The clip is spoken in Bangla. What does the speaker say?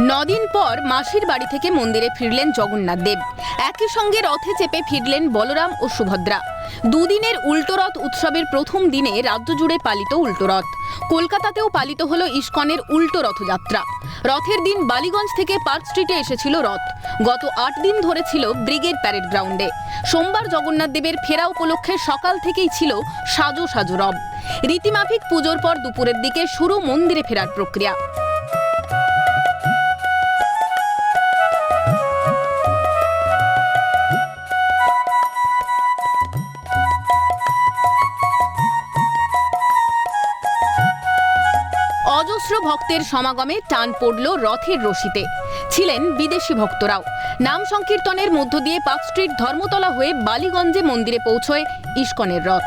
নদিন পর মাসির বাড়ি থেকে মন্দিরে ফিরলেন জগন্নাথ দেব। একই সঙ্গে রথে চেপে ফিরলেন বলরাম ও সুভদ্রা। দুদিনের উল্টোরথ উৎসবের প্রথম দিনে রাজ্য জুড়ে পালিত উল্টোরথ কলকাতাতেও পালিত হলো ইস্কনের উল্টো রথযাত্রা। রথের দিন বালিগঞ্জ থেকে পার্ক স্ট্রিটে এসেছিল রথ। গত আট দিন ধরে ছিল ব্রিগেড প্যারেড গ্রাউন্ডে। সোমবার জগন্নাথ দেবের ফেরা উপলক্ষে সকাল থেকেই ছিল সাজো সাজো রব। রীতিমাফিক পুজোর পর দুপুরের দিকে শুরু মন্দিরে ফেরার প্রক্রিয়া। অজস্র ভক্তের সমাগমে টান পড়ল রথের রশিতে। ছিলেন বিদেশি ভক্তরাও। নাম সংকীর্তনের মধ্য দিয়ে পার্ক স্ট্রিট ধর্মতলা হয়ে বালিগঞ্জে মন্দিরে পৌঁছয় ইস্কনের রথ।